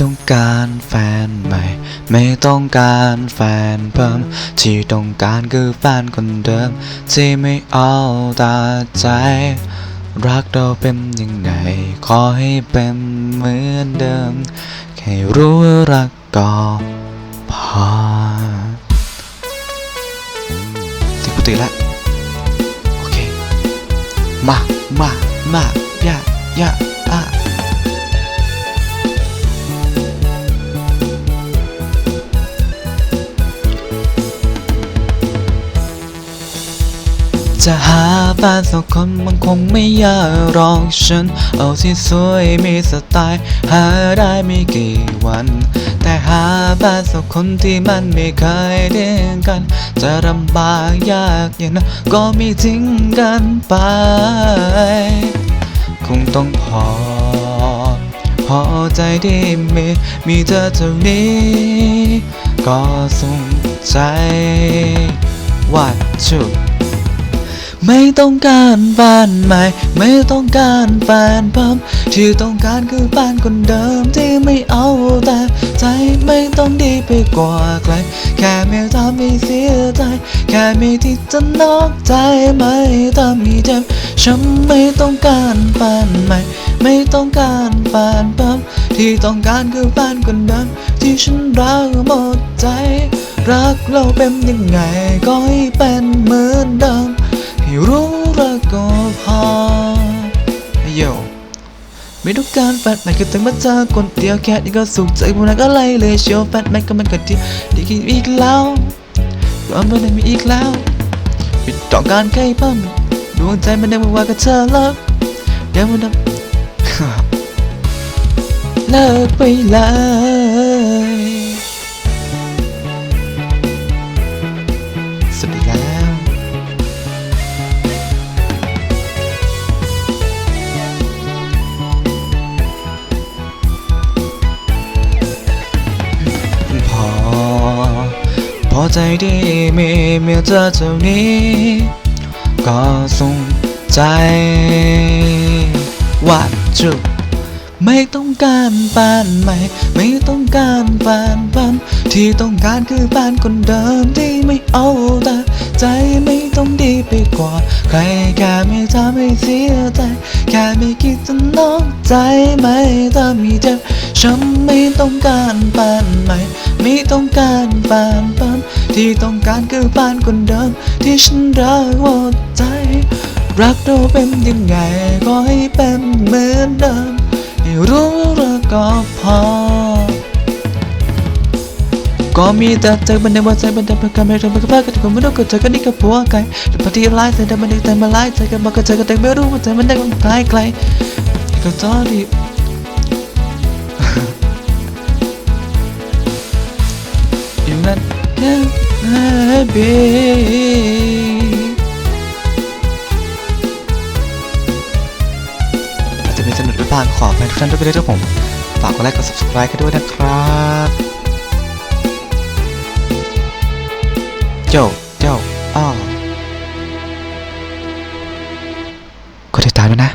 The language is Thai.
ต้องการแฟนใหม่ ไม่ต้องการแฟนเพิ่ม ที่ต้องการคือแฟนคนเดิม ที่ไม่เอาตาใจ รักเราเป็นยังไงขอให้เป็นเหมือนเดิม แค่รู้ว่ารักก็พอที่กูตื่นละโอเค มา มา มาย่าย่าอะ จะหาแฟนสักคนมันคงไม่ยากหรอกฉัน เอาที่สวยมีสไตล์หาได้ไม่กี่วัน แต่หาแฟนสักคนที่มันไม่เคยเด้งกัน จะลำบากยากเย็นก็มีทิ้งกันไป คงต้องพอ พอใจที่มีมีเธอเท่านี้ ก็สุขใจว่าชุด ไม่ต้องการบ้านใหม่ ไม่ต้องการแฟนเพิ่มที่ต้องการคือบ้านคนเดิมที่ไม่เอาแต่ใจไม่ต้องดีไปกว่าใคร แค่ไม่ทำให้เสียใจ แค่ไม่ที่จะนอกใจไม่ทำให้เจ็บฉันไม่ต้องการบ้านใหม่ ไม่ต้องการแฟนเพิ่มที่ต้องการคือบ้านคนเดิมที่ฉันรักหมดใจ รักเราเป็นยังไงก็ให้เป็นเหมือนเดิม ไม่ต้องการแฟนแม็ก็ต้องมาเจอคนเดียวแค่นี้ก็สุขใจพวกนั้นก็ไล่เลยเชียวแฟนแม็ก็มันก็ดีดีกินอีกแล้วความมันมีอีกแล้วไม่ต้องการใครบ้างดวงใจมันได้มาว่ากับเธอแล้วเดี๋ยวมันะเลิกไปแล้ว ใจที่มีเมื่อเจอเท่านี้ ก็สุขใจว่าจุดไม่ต้องการแฟนใหม่ ไม่ต้องการแฟนเพิ่มที่ต้องการคือแฟนคนเดิมที่ไม่เอาแต่ใจไม่ต้องดีไปกว่า ใครแค่ไม่ทำให้เสียใจ แค่ไม่คิดจะนอกใจไม่ทำให้เจ็บ ฉันไม่ต้องการแฟนใหม่ ไม่ต้องการแฟนเพิ่มที่ต้องการคือแฟนคนเดิม ที่ฉันรักหมดใจ รักเราเป็นยังไงก็ให้เป็นเหมือนเดิมให้รู้รักก็พอ ก็มีแต่ใจมันในวันใจมันแต่เป็นการไม่ทำเป็นกระเพาะกันก็ไม่รู้ก็เจอกันนี่กับผัวไก่แต่ปฏิไล่ใจแต่มันไดแต่มาไล่ใจกันมาก็เจอกันแต่ไม่รู้ว่าใจมันไดมันตายไกลก็ตอนนี้ นั่นนะเบอาจจะมีสนุกหรือเปล่าขอให้ทุกท่านด้วยนะครับผม ฝากกดไลค์กด subscribe กันด้วยนะครับโจโจอ้อกดติดตามด้วยนะ